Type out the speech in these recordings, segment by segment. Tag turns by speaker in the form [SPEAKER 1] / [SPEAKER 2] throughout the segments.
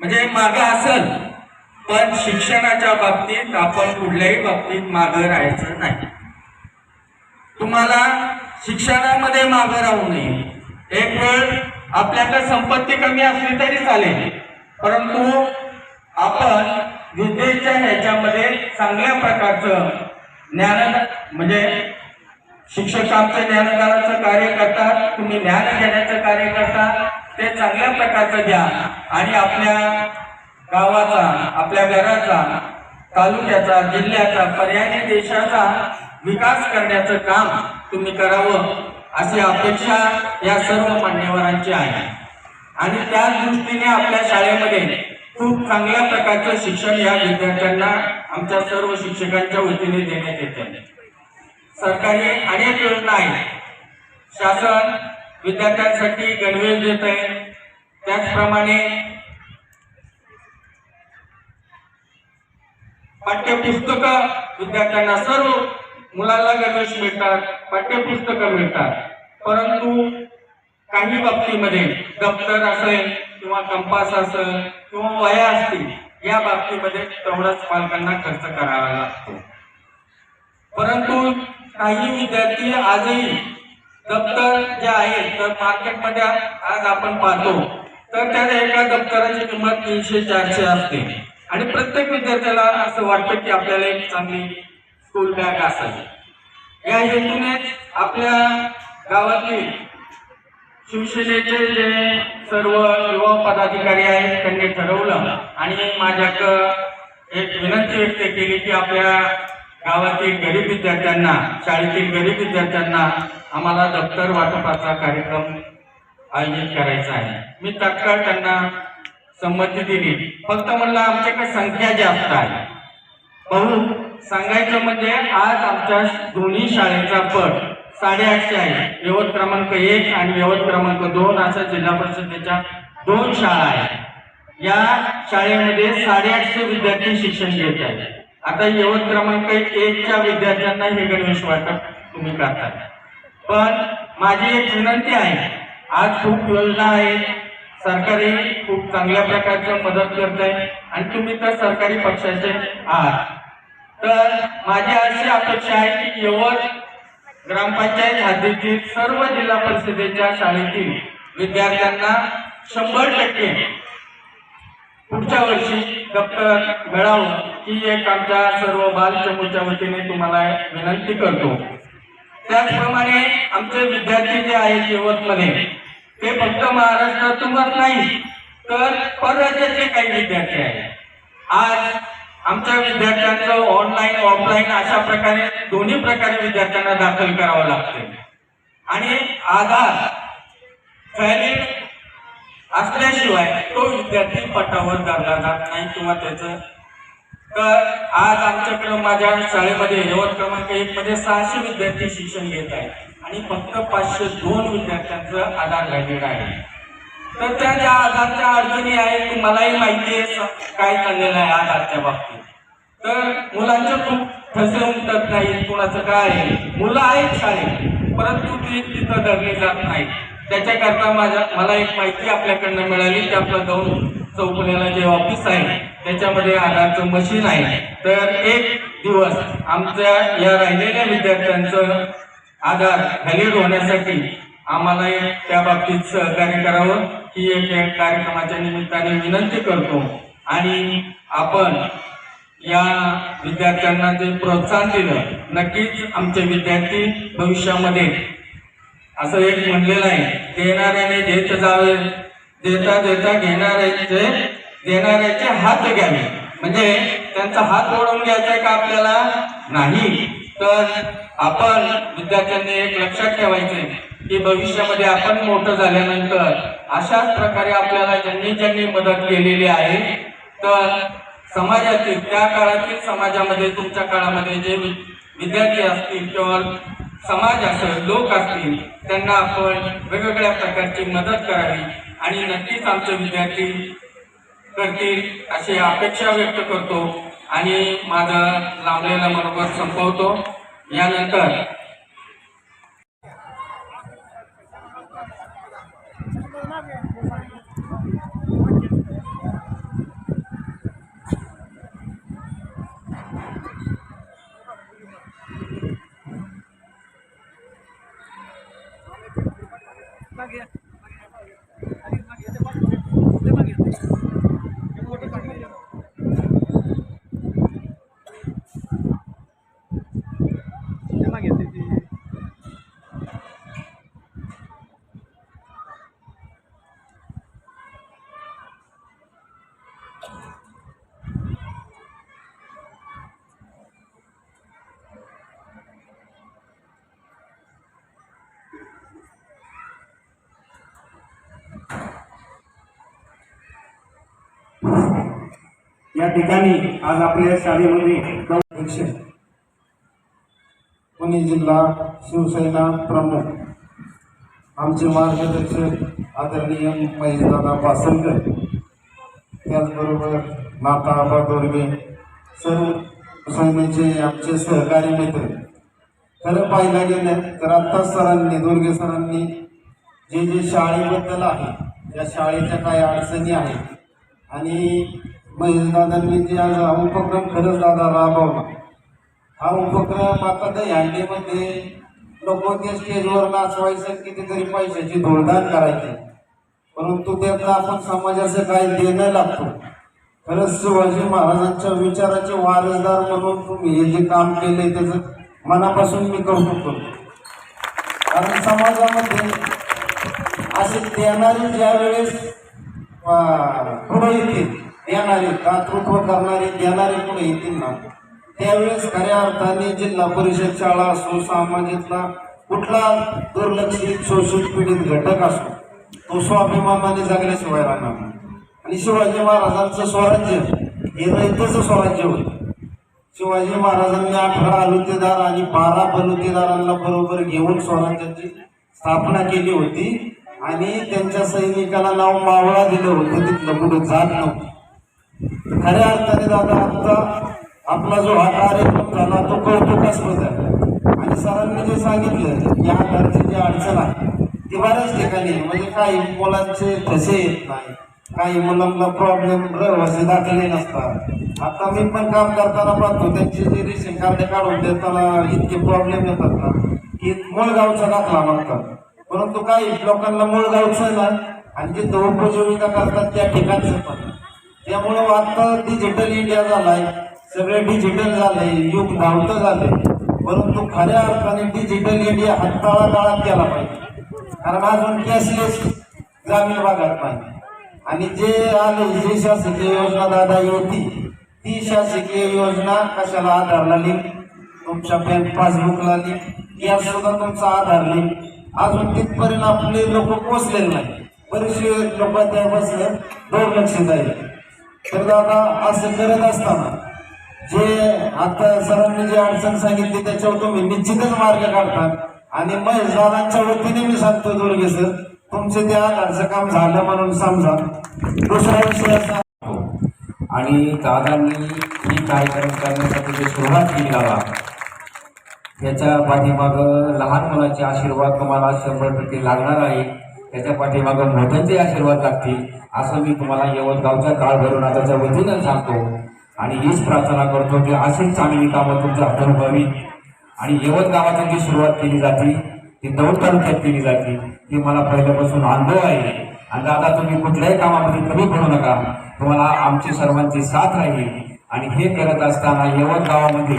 [SPEAKER 1] म्हणजे मागं असल. पण शिक्षणाच्या बाबतीत आपण कुठल्याही बाबतीत मागं राहायचं नाही. तुम्हाला शिक्षणामध्ये मागं राहू नये. एक वेळ आपल्याकडे संपत्ती कमी असली तरी चालेल. परंतु आपण विद्येच्या ह्याच्यामध्ये चांगल्या प्रकारचं ज्ञान म्हणजे शिक्षक आमचं ज्ञानदानाचं कार्य करतात तुम्ही ज्ञान घेण्याचं कार्य करता ते चांगल्या प्रकारचं द्या आणि आपल्या गावाचा आपल्या घराचा तालुक्याचा जिल्ह्याचा पर्यायी देशाचा विकास करण्याचं काम तुम्ही करावं अशी अपेक्षा या सर्व मान्यवरांची आहे. आणि त्या दृष्टीने आपल्या शाळेमध्ये खूप चांगल्या प्रकारचं शिक्षण या विद्यार्थ्यांना आमच्या सर्व शिक्षकांच्या वतीने देण्यात येते. सरकारी अनेक योजना आहेत. शासन विद्यार्थ्यांसाठी गणवेश देत आहे त्याचप्रमाणे पाठ्यपुस्तक विद्यार्थ्यांना सर्व मुलांना गणवेश मिळतात पाठ्यपुस्तकं मिळतात. परंतु काही बाबतीमध्ये दप्तर असेल किंवा कंपास असेल किंवा वया असतील या बाबतीमध्ये तेवढाच पालकांना खर्च करावा लागतो. परंतु काही विद्यार्थी आजही दप्तर जे आहे तर मार्केटमध्ये आज आपण पाहतो तर त्या एका दप्तराची किंमत तीनशे चारशे असते. आणि प्रत्येक विद्यार्थ्याला असं वाटतं की आपल्याला एक चांगली स्कूल बॅग असावी या हेतूनेच आपल्या गावातील शिवसेनेचे जे सर्व युवा पदाधिकारी आहेत त्यांनी ठरवलं आणि माझ्याकडं एक विनंती व्यक्त केली की आपल्या गावातील गरीब विद्यार्थ्यांना शाळेतील गरीब विद्यार्थ्यांना आम्हाला दप्तर वाटपाचा कार्यक्रम आयोजित करायचा आहे. मी तत्काळ त्यांना संमती दिली. फक्त म्हणलं आमच्याकडे संख्या जास्त आहे. भाऊ सांगायचं म्हणजे आज आमच्या दोन्ही शाळेचा पट साडेआठशे आहे. यवत क्रमांक एक आणि यवत क्रमांक दोन अशा जिल्हा परिषदेच्या दोन शाळा आहेत. या शाळेमध्ये साडेआठशे विद्यार्थी शिक्षण घेत आहेत. आता यवत क्रमांक एकच्या विद्यार्थ्यांना हे गणवेश वाटप तुम्ही करता पण माझी एक विनंती आहे. आज खूप योजना आहेत. सरकारी खूप चांगल्या प्रकारचं मदत करत आहे आणि तुम्ही तर सरकारी पक्षाचे आहात. तर माझी अशी अपेक्षा आहे की यवत ग्रामपंचायत हद्दीतील सर्व जिल्हा परिषदेच्या शाळेतील विद्यार्थ्यांना शंभर टक्के पुढच्या वर्षी दप्तर मिळावं ही एक आमच्या सर्व बाल चमूच्या वतीने तुम्हाला विनंती करतो. त्याचप्रमाणे आमचे विद्यार्थी जे आहेत यवतमध्ये ते फक्त महाराष्ट्रातूनच नाही तर परराज्याचे काही विद्यार्थी आहेत. आज आमच्या विद्यार्थ्यांचं ऑनलाईन ऑफलाईन अशा प्रकारे दोन्ही प्रकारे विद्यार्थ्यांना दाखल करावं लागते आणि आधार व्हॅलिड असल्याशिवाय तो विद्यार्थी पटावर धरला जात नाही किंवा त्याचं तर आज आमच्याकडे माझ्या शाळेमध्ये यवत क्रमांक एक मध्ये सहाशे विद्यार्थी शिक्षण घेत आहेत. आणि फक्त पाचशे दोन विद्यार्थ्यांचं आधार व्हॅलिड आहे. तर त्या ज्या आधारच्या अडचणी आहेत तुम्हालाही मलाही माहिती आहे काय चाललेलं आहे आधारच्या बाबतीत. तर मुलांचे खूप ठसे उमटत नाही कुणाचं काय आहे? मुलं आहेत शाळेत परंतु ती तिथं धरली जात नाही त्याच्याकरता माझ्या मला एक माहिती आपल्याकडनं मिळाली की आपलं जाऊन चौफुल्याला जे ऑफिस आहे त्याच्यामध्ये आधारचं मशीन आहे. तर एक दिवस आमच्या या राहिलेल्या विद्यार्थ्यांचं आधार व्हॅलिड होण्यासाठी आम्हाला एक त्या बाबतीत सहकार्य करावं. ही एक या कार्यक्रमाच्या निमित्ताने विनंती करतो. आणि आपण या विद्यार्थ्यांना जे प्रोत्साहन दिलं नक्कीच आमचे विद्यार्थी भविष्यामध्ये असं एक म्हणलेलं आहे देणाऱ्याने देत जावे देता देता घेणाऱ्याचे देणाऱ्याचे हात घ्यावे. म्हणजे त्यांचा हात ओढून घ्यायचा का आपल्याला? नाही. तर आपण विद्यार्थ्यांनी एक लक्षात ठेवायचे की भविष्यामध्ये आपण मोठं झाल्यानंतर अशाच प्रकारे आपल्याला ज्यांनी ज्यांनी मदत केलेली आहे तर समाजातील त्या काळातील समाजामध्ये तुमच्या काळामध्ये जे विद्यार्थी असतील किंवा समाज असेल लोक असतील त्यांना आपण वेगवेगळ्या प्रकारची मदत करावी आणि नक्कीच आमचे विद्यार्थी करतील अशी अपेक्षा व्यक्त करतो. आणि माझं लावलेला मनोगत संपवतो. यानंतर
[SPEAKER 2] या ठिकाणी आज आपल्या शाळेमध्ये अध्यक्ष पुणे जिल्हा शिवसेना प्रमुख आमचे मार्गदर्शक आदरणीय महेशदादा पासलकर त्याचबरोबर नाता आबा दोर्गे सर्व सैन्याचे आमचे सहकारी मित्र. खरं पाहायला गेलं तर आत्ता सरांनी दुर्गे सरांनी जे जे शाळेबद्दल आहे त्या शाळेच्या काही अडचणी आहेत आणि महेशदादांनी जे आज हा उपक्रम खरंच दादा राबवला. हा उपक्रम आता त्या हँडीमध्ये लोक त्या स्टेजवर नाचवायचं कितीतरी पैशाची धोळदान करायची. परंतु त्यातला आपण समाजाचं काही देणं लागतो. खरंच शिवाजी महाराजांच्या विचाराचे वारसदार म्हणून तुम्ही हे जे काम केले त्याचं मनापासून मी कौतुक करतो. कारण समाजामध्ये असे देणारी ज्या वेळेस पुढे येतील देणारे कातृत्व करणारे देणारे पुढे येतील ना? त्यावेळेस खऱ्या अर्थाने जिल्हा परिषद शाळा असो समाजातला कुठला दुर्लक्षित शोषित पीडित घटक असो तो स्वाभिमानाने जगल्याशिवाय राहणार नाही. आणि शिवाजी महाराजांचं स्वराज्य हे रयतेचं स्वराज्य होतं. शिवाजी महाराजांनी अठरा अलुतेदार आणि बारा बलुतेदारांना बरोबर घेऊन स्वराज्याची स्थापना केली होती आणि त्यांच्या सैनिकाला नाव मावळा दिलं होतं तिथलं पुढे जात नव्हतं. खऱ्या अर्थाने दादा आता आपला जो हा कार्यक्रम झाला तो कौतुकास्पद आहे. आणि सरांनी जे सांगितलं या घरची जी अडचण आहे ती बऱ्याच ठिकाणी म्हणजे काही मुलांचे ठसे येत नाही काही मुलांना प्रॉब्लेम रहिवासी दाखले नसतात. आता मी पण काम करताना पाहतो त्यांचे जे रेशन कार्ड काढून देताना इतके प्रॉब्लेम येतात ना की मुळगावचा दाखला मागतात परंतु काही लोकांना मूळ गावचं ना आणि जिथं उपजीविका करतात त्या ठिकाणचं पण. त्यामुळं आता डिजिटल इंडिया झालाय सगळे डिजिटल झाले युग धावतं झाले. परंतु खऱ्या अर्थाने डिजिटल इंडिया हाताळा काळात केला पाहिजे. कारण अजून कॅशलेस ग्रामीण भागात नाही. आणि जे आले जी शासकीय योजना दादा होती ती शासकीय योजना कशाला आधारला लिंक? तुमच्या बँक पासबुकला लिंक? या सुद्धा तुमचा आधार लिंक. अजून तिथपर्यंत आपले लोक पोचलेले नाही बरेचसे लोक त्यापासून दुर्लक्षित जाईल. तर दादा असं करत असताना जे आता सरांनी जी अडचण सांगितली त्याच्यावर तुम्ही निश्चितच मार्ग काढतात आणि महेश दादांच्या वतीने मी सांगतो दुर्गे सर तुमचे त्या आधारचं काम झालं म्हणून समजा. दुसरा विषय असा
[SPEAKER 3] आणि दादांनी ही कार्यक्रम करण्यासाठी जे सुरुवात केली दादा त्याच्या पाठीमागं लहान मुलाचे आशीर्वाद तुम्हाला शंभर टक्के लागणार आहे. त्याच्या पाठीमागं मोठ्यांचे आशीर्वाद लागतील असं मी तुम्हाला यवतगावच्या काळ भरून आताच्या वतीनं सांगतो. आणि हीच प्रार्थना करतो की अशीच चांगली कामं तुमच्या हातून व्हावी आणि यवतगावातून जी सुरुवात केली जाते ती दौड तालुक्यात केली जाते ती मला पहिल्यापासून अनुभव आहे. आणि दादा तुम्ही कुठल्याही कामामध्ये कमी पडू नका. तुम्हाला आमची सर्वांची साथ राहील. आणि हे करत असताना यवत गावामध्ये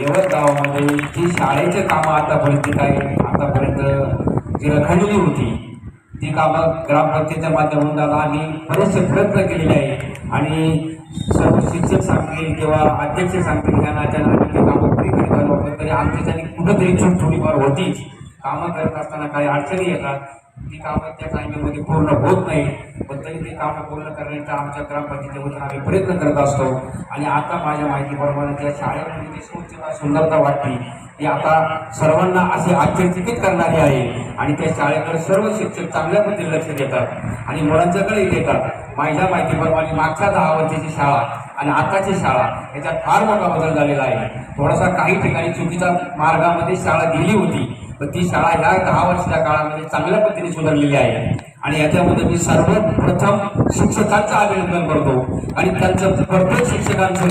[SPEAKER 3] यवत गावामध्ये जी शाळेचे कामं आतापर्यंत काय आतापर्यंत जी रखडलेली होती. ती कामं ग्रामपंचायतच्या माध्यमातून दादा आम्ही बरेचसे प्रयत्न केलेले आहे आणि सर्व शिक्षक सांगतील किंवा अध्यक्ष सांगतील त्यांना त्यांना आम्ही ते कामं पुरी करीत आलो तरी तरी त्यांनी कुठंतरी चूक थोडीफार होतीच. कामं करत असताना काही अडचणी येतात. ती कामं त्या टायमिंगमध्ये पूर्ण होत नाही. पण तरी ती कामं पूर्ण करण्याचा आमच्या ग्रामपंचायतीच्या वतीनं आम्ही प्रयत्न करत असतो. आणि आता माझ्या माहितीप्रमाणे त्या शाळेमध्ये जी स्वच्छता सुंदरता वाटते ती आता सर्वांना असे आश्चर्यचकित करणारी आहे. आणि त्या शाळेकडे सर्व शिक्षक चांगल्या पद्धतीने लक्ष देतात आणि मुलांच्याकडे देतात. माझ्या माहितीप्रमाणे मागच्या दहा वर्षाची शाळा आणि आताची शाळा याच्यात फार मोठा बदल झालेला आहे. थोडासा काही ठिकाणी चुकीच्या मार्गामध्ये शाळा गेली होती. पण ती शाळा ह्या दहा वर्षाच्या काळामध्ये चांगल्या पद्धतीने सुधारलेली आहे. आणि याच्यामध्ये मी सर्वप्रथम शिक्षकांचं अभिनंदन करतो. आणि त्यांचं प्रत्येक शिक्षकांचं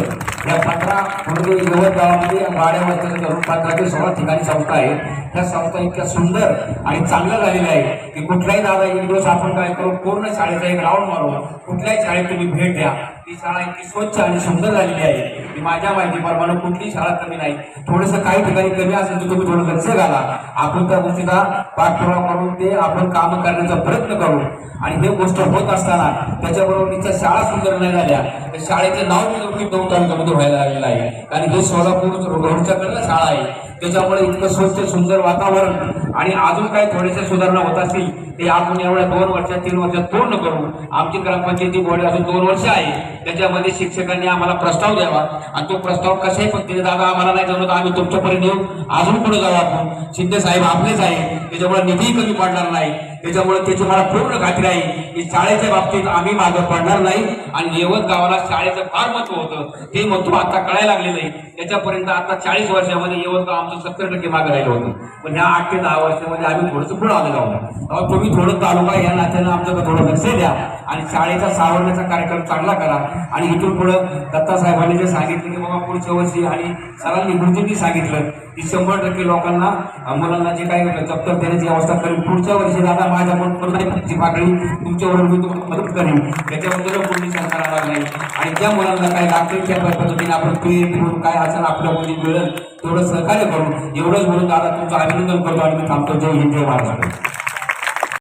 [SPEAKER 3] या पंधरा म्हणजे यवत गावामध्ये वाड्यावरच्या धरून पंधरा ते सोळा ठिकाणी संस्था आहे. त्या संस्था इतक्या सुंदर आणि चांगल्या झालेल्या आहे की कुठल्याही दादा एक दिवस आपण काय करू पूर्ण शाळेचा एक राऊंड मारू. कुठल्याही शाळेत तुम्ही भेट द्या. ती शाळा इतकी स्वच्छ आणि सुंदर झालेली आहे. की माझ्या माहितीप्रमाणे कुठलीही शाळा कमी नाही. थोडंसं काही ठिकाणी कमी असेल तर तुम्ही थोडं लक्ष घाला. आपण त्या गोष्टीचा पाठपुरावा करून ते आपण काम करण्याचा प्रयत्न करू आणि हे गोष्ट होत असताना त्याच्याबरोबर शाळा सुंदर नाही झाल्या. तर शाळेचं नाव देखील नऊ तालुक्यामध्ये व्हायला लागलेलं आहे? आणि हे सोलापूर रोडच्याकडलं शाळा आहे. त्याच्यामुळे इतकं स्वच्छ सुंदर वातावरण आणि अजून काही थोडेसे सुधारणा होत असतील ते आपण एवढ्या दोन वर्षात तीन वर्षात पूर्ण करू. आमची ग्रामपंचायती बोर्ड अजून दोन वर्ष आहे. त्याच्यामध्ये शिक्षकांनी आम्हाला प्रस्ताव द्यावा. आणि तो प्रस्ताव कशाही पद्धतीने दादा आम्हाला नाही जमत आम्ही तुमच्यापर्यंत येऊ. अजून पुढे जाऊ आपण. शिंदे साहेब आपलेच आहे त्याच्यामुळे निधी कमी पडणार नाही. त्याच्यामुळे त्याची मला पूर्ण खात्री आहे की शाळेच्या बाबतीत आम्ही मागं पडणार नाही. आणि येवत गावाला शाळेचं फार महत्त्व होतं. ते महत्त्व आता कळायला लागलेलं आहे. त्याच्यापर्यंत आता चाळीस वर्षामध्ये येवत गाव आमचं सत्तर टक्के मागे राहिलं होतं. पण ह्या आठ ते दहा वर्षामध्ये आम्ही थोडंसं पुढे आलो जाऊ तुम्ही थोडं तालुका या नात्यानं आमच्याकडे थोडं लक्ष द्या. आणि शाळेचा सावरण्याचा कार्यक्रम चांगला करा. आणि इथून पुढं दत्ता साहेबांनी जे सांगितलं की बाबा पुढच्या वर्षी आणि सरांनी गुरुजींनी सांगितलं की शंभर टक्के लोकांना मुलांना जे काही दप्तर देण्याची व्यवस्था करेल. पुढच्या वर्षी दादा माझ्या मुलाची पाकळी तुमच्यावर मी तुम्हाला मदत करेन. त्याच्याबद्दल कोणी सरकार राहणार नाही. आणि ज्या मुलांना काय लागतील त्या पद्धतीने आपण पे म्हणून काय असेल आपल्या मुली मिळेल तेवढं सहकार्य करू एवढंच म्हणून दादा तुमचं अभिनंदन करतो आणि मी थांबतो. जय हिंद जय महाराष्ट्र